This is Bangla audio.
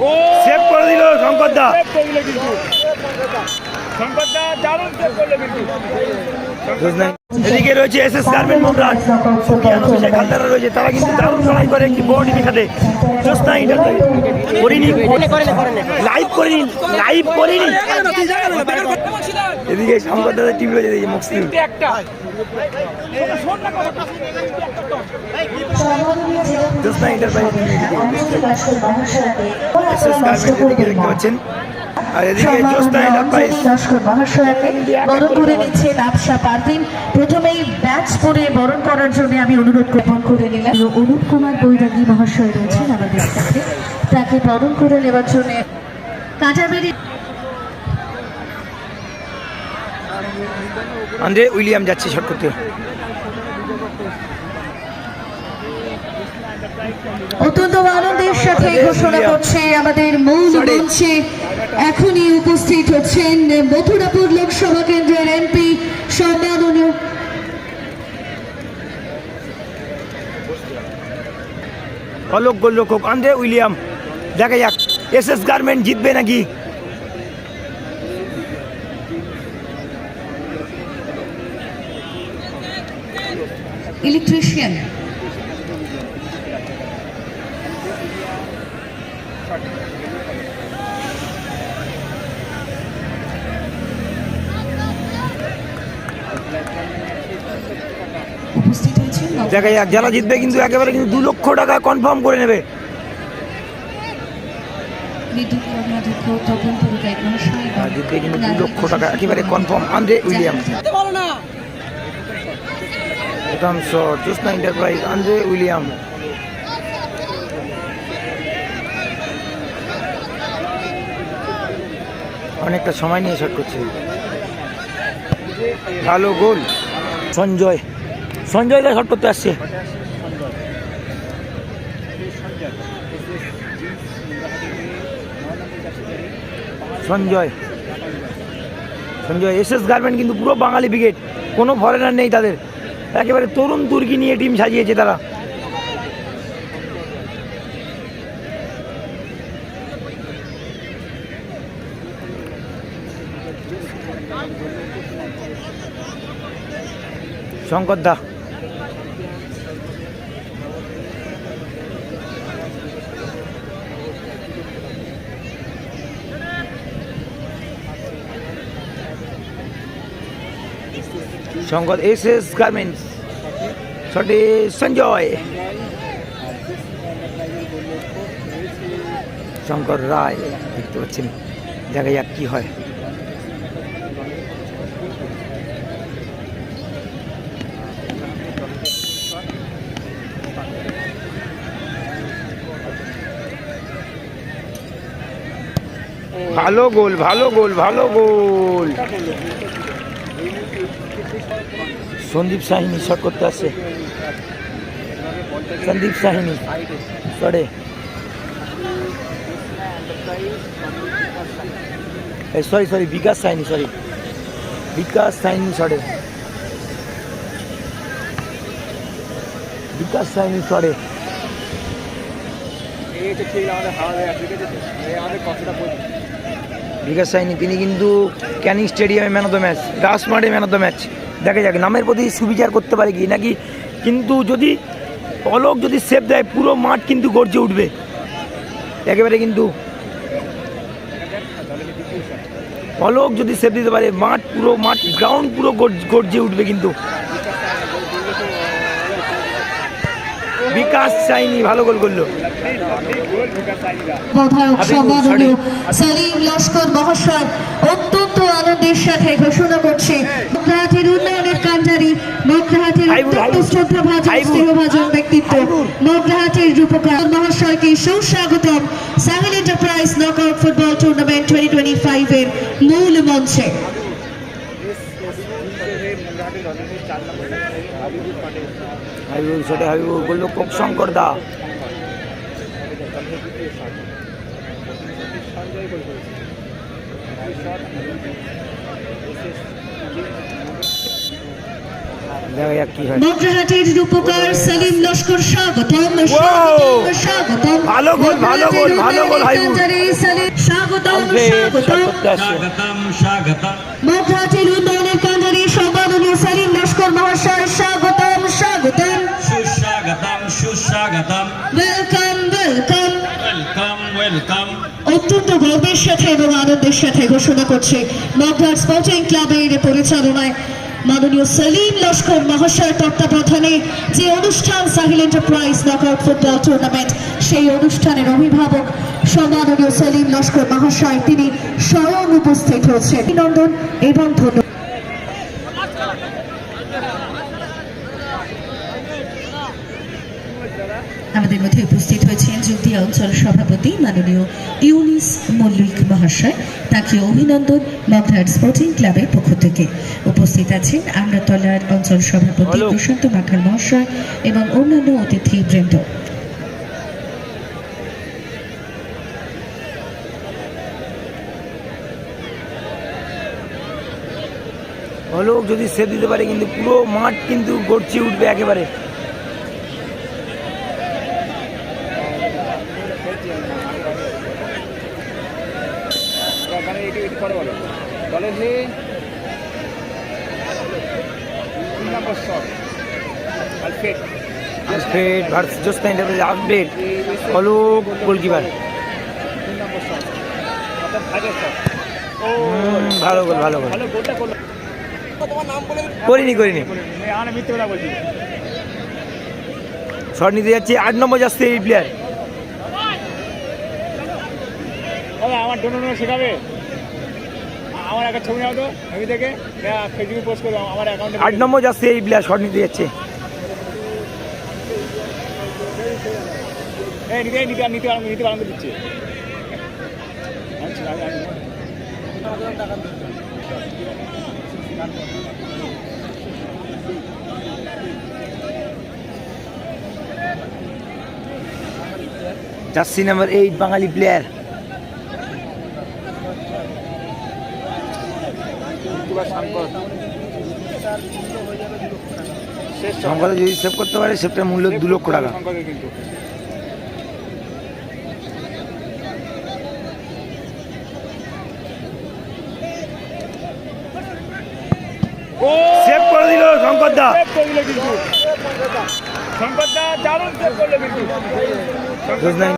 ও সেভ করে দিল শঙ্কর দা এদিকে রয়েছে এস এস গার্মেন্ট মোহনরাজ সুকিয়ান অফিসে খালদারা রয়েছে তারা কিন্তু দারুণ লড়াই করে একটি বড় সাথে। জোস্না ইন্টারপ্রাইজ করিনি। লাইভ করিনি লাইভ করিনি। এদিকে শঙ্কর দাদার টিম রয়েছে এদিকে মুসলিম দেখতে পাচ্ছেন। আর এদিকে মহাশয়াকে। বরণ করে নিচ্ছেন আবসা পারভিন। প্রথমেই ব্যাচ পরে বরণ করার জন্য আমি অনুরোধ গ্রহণ করে নিলাম। অনুপ কুমার বৈরাগী মহাশয় রয়েছেন আমাদের সাথে। তাকে বরণ করে নেওয়ার জন্য কাঁটাবেরি আন্দ্রে উইলিয়াম যাচ্ছে শট করতে। অত্যন্ত আনন্দের সাথে ঘোষণা করছে আমাদের মূল মঞ্চে এখনই উপস্থিত হচ্ছেন মথুরাপুর লোকসভা কেন্দ্রের এমপি সম্মাননীয় অলোক গোল্লক্ষক আন্দ্রে উইলিয়াম দেখা যাক এস এস গার্মেন্ট জিতবে নাকি? ইলেকট্রিশিয়ান উপস্থিত হয়েছেন দেখা যাক যারা জিতবে কিন্তু একেবারে কিন্তু দু লক্ষ টাকা কনফার্ম করে নেবে। জিতবে কিন্তু দু লক্ষ টাকা একেবারে কনফার্ম আন্দ্রে উইলিয়াম প্রথম shot Josna enterprise Andre William অনেকটা সময় নিয়ে শট করছে। ভালো গোল। সঞ্জয়। সঞ্জয় দা শট করতে আসছে। Sanjay. Sanjay S S garment কিন্তু পুরো বাঙালি ব্রিগেড। কোনো ফরেনার নেই তাদের। একেবারে তরুণ তুর্কি নিয়ে টিম সাজিয়েছে তারা। শঙ্কর দা। Shankar S S garments. শটে সঞ্জয়। শঙ্কর রায়, দেখতে পাচ্ছেন দেখা যাক কি হয়। ভালো গোল ভালো গোল ভালো গোল। সন্দীপ সাহিনী শট করতে আসছে সন্দীপ সাহিনী শটে sorry sorry Bikash Saini sorry Bikash Saini শটে বিকাশ সাইনি শটে এই ঠিক আমাদের হাওয়া দেয় ঠিক আছে আমাদের বলি। বিকাশ সাইনি, তিনি কিন্তু ক্যানিং স্টেডিয়ামে ম্যান অফ দ্য ম্যাচ মাঠে ম্যান অফ দ্য ম্যাচ দেখা যাক, নামের প্রতি সুবিচার করতে পারে কি, নাকি কিন্তু যদি অলোক যদি সেভ দেয়, পুরো মাঠ কিন্তু গর্জে উঠবে। একেবারে কিন্তু অলোক যদি সেভ দিতে পারে, মাঠ পুরো, মাঠ গ্রাউন্ড পুরো গর্জ- উঠবে কিন্তু। বিকাশ চাইনি ভালো গোল করল। সম্মাননীয় সালিম লস্কর মহাশয় অত্যন্ত আনন্দের সাথে ঘোষণা করছে। মুখরাহাটের উন্নয়নের কান্ডারি মুখরাহাটের অত্যন্ত শ্রদ্ধাভাজন স্নেহভাজন ব্যক্তিত্ব। হাবিবুর। রূপকার মহাশয়কে সুস্বাগতম Sahil enterprise knockout football tournament twenty twenty five এর মূল মঞ্চে। হাবিবুর ছোটে হাবিবুর বলল কোক শঙ্কর দা। হয়। রূপকার সালিম লস্কর স্বাগতম। স্বাগতম স্বাগতম। ভালো গোল ভালো গোল ভালো গোল স্বাগতম স্বাগতম। স্বাগতম স্বাগতম। মধ্যাচের উন্নয়নের গর্বের সাথে এবং আনন্দের সাথে ঘোষণা করছে মগধার স্পোর্টিং ক্লাবের পরিচালনায়। মাননীয় সেলিম লস্কর মহাশয় তত্ত্বাবধানে যে অনুষ্ঠান Sahil enterprise knockout football tournament সেই অনুষ্ঠানের অভিভাবক সম্মাননীয় সেলিম লস্কর মহাশয়, তিনি স্বয়ং উপস্থিত হয়েছেন। অভিনন্দন এবং ধন্যবাদ। আমাদের মধ্যে উপস্থিত হয়েছেন যুক্তিয়া অঞ্চল সভাপতি মাননীয় ইউনিস মল্লিক মহাশয় তাকে অভিনন্দন মগধার স্পোর্টিং ক্লাবের পক্ষ থেকে। উপস্থিত আছেন আমরাতলার অঞ্চল সভাপতি প্রশান্ত মাখার মহাশয় এবং অন্যান্য অতিথি বৃন্দ। অলোক যদি সেভ দিতে পারে কিন্তু পুরো মাঠ কিন্তু গড়ছে উঠবে একেবারে। বলো। বলে যে তিন number shot enterprise update Alok goalkeeper তিন নম্বর শট অর্থাৎ ভাগের শট ও ভালো গোল ভালো গোল ভালো গোলটা করল। করিনি করিনি। কথা বলছি। শট নিতে যাচ্ছে আট নম্বর যাচ্ছে এই প্লেয়ার আমার ডোনো শেখাবে আমার একটা ছবি নাও তো ছবি থেকে ফেসবুকে পোস্ট করব আমার অ্যাকাউন্টে আট নম্বর যাচ্ছে এই প্লেয়ার শট নিতে যাচ্ছে। এই নিতে নিতে দিচ্ছে আমি- আমি- জার্সি নাম্বার এইট বাঙালি প্লেয়ার সংকটে যদি সেভ করতে পারে সেভটার মূল্য দু লক্ষ টাকা। কিন্তু। সেভ করে দিল শঙ্কর দা শঙ্কর দারুণ সেভ করল কিন্তু। দোষ নাই